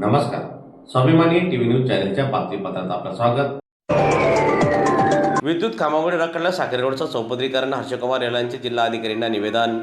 नमस्कार. स्वाभिमानी TV news चॅनलच्या बातमीपत्रात आपलं स्वागत. विद्युत खांबामुळे रखडला साखरे चौपदरीकरण हर्षकुमार यांचे जिल्हा अधिकाऱ्यांना निवेदन.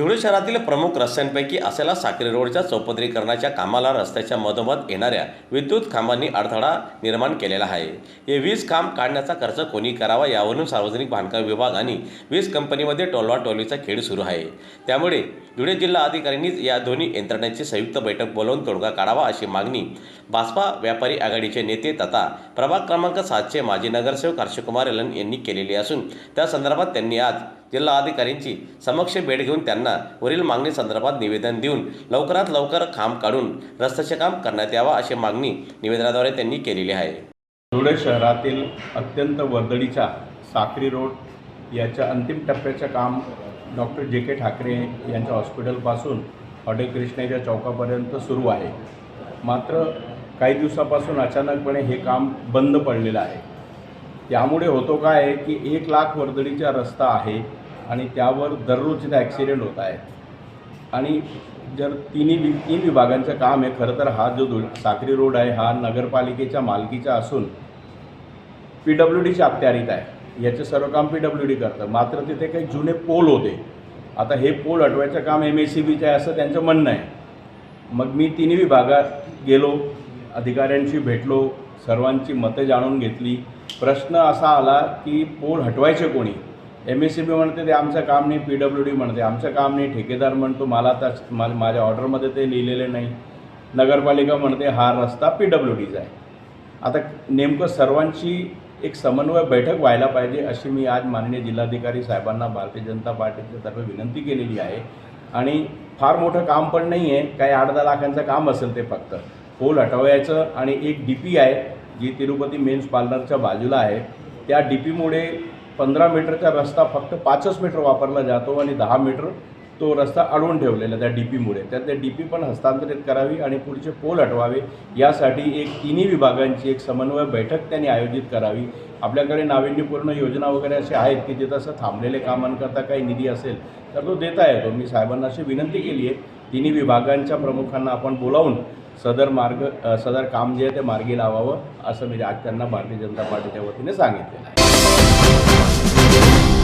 धुळे शहरातील प्रमुख रस्त्यांपैकी असलेला साक्री रोडच्या चौपदरीकरणाच्या कामाला रस्त्याच्या मधोमध येणाऱ्या विद्युत खांबांनी अडथळा निर्माण केलेला आहे. हे वीज खांब काढण्याचा खर्च कोणी करावा यावरून सार्वजनिक बांधकाम विभाग आणि वीज कंपनीमध्ये टोलवाटोलीचा खेळ सुरू आहे. त्यामुळे धुळे जिल्हा अधिकाऱ्यांनीच या दोन्ही यंत्रणांची संयुक्त बैठक बोलावून तोडगा काढावा अशी मागणी भाजपा व्यापारी आघाडीचे नेते तथा प्रभाग क्रमांक सातचे माजी नगरसेवक हर्षकुमार एलन यांनी केलेली असून त्या संदर्भात त्यांनी आज जिल्हाधिकाऱ्यांची समक्ष भेट घेऊन त्यांना वरील मागणी संदर्भात निवेदन देऊन लवकरात लवकर खांब काढून रस्त्याचे काम करण्यात यावा अशी मागणी निवेदनाद्वारे त्यांनी केलेली आहे. धुळे शहरातील अत्यंत वर्दळीच्या साक्री रोड याच्या अंतिम टप्प्याचं काम डॉक्टर जे के ठाकरे यांच्या हॉस्पिटलपासून हॉटेल कृष्णाच्या चौकापर्यंत सुरू आहे. मात्र काही दिवसापासून अचानकपणे हे काम बंद पडलेलं आहे. त्यामुळे होतो काय आहे की एक लाख वर्दळीचा रस्ता आहे आणि त्यावर दररोज तिथे ॲक्सिडेंट होत आहेत. आणि जर तिन्ही वि तीन विभागांचं काम आहे खरं तर हा जो दु साक्री रोड आहे हा नगरपालिकेच्या मालकीचा असून पी डब्ल्यू डीच्या अखत्यारीत आहे. याचं सर्व काम पी डब्ल्यू डी करतं. मात्र तिथे काही जुने पोल होते. आता हे पोल हटवायचं काम एम एस सी बीचं आहे असं त्यांचं म्हणणं आहे. मग मी तिन्ही विभागात गेलो अधिकाऱ्यांशी भेटलो सर्वांची मतं जाणून घेतली. प्रश्न असा आला की पोल हटवायचे कोणी? एम एस सी बी म्हणते ते आमचं काम नाही पी डब्ल्यू डी म्हणते. आमचं काम नाही ठेकेदार म्हणतो. मला त्याच मा माझ्या ऑर्डरमध्ये ते लिहिलेले नाही. नगरपालिका म्हणते हा रस्ता पी डब्ल्यू डीचा आहे. आता नेमकं सर्वांची एक समन्वय बैठक व्हायला पाहिजे अशी मी आज माननीय जिल्हाधिकारी साहेबांना भारतीय जनता पार्टीच्या तर्फे विनंती केलेली आहे. आणि फार मोठं काम पण नाही आहे काही आठ दहा लाखांचं काम असेल ते फक्त. पोल हटवायचं आणि एक डी पी आहे जी तिरुपती मेन्स पार्लरच्या बाजूला आहे त्या डी पीमुळे पंधरा मीटरचा रस्ता फक्त पाचच मीटर वापरला जातो आणि दहा मीटर तो रस्ता अडवून ठेवलेला त्या डी पीमुळे त्यात त्या डी पी पण हस्तांतरित करावी आणि पुढचे पोल हटवावे यासाठी एक तिन्ही विभागांची एक समन्वय बैठक त्यांनी आयोजित करावी. आपल्याकडे नाविन्यपूर्ण योजना वगैरे असे आहेत की जे तसं थांबलेले कामांकरता काही निधी असेल तर तो देता येतो. मी साहेबांना अशी विनंती केली आहे तिन्ही विभागांच्या प्रमुखांना आपण बोलावून सदर मार्ग सदर काम जे आहे ते मार्गी लावावं असं मी आज त्यांना भारतीय जनता पार्टीच्या वतीने सांगितलेलं आहे.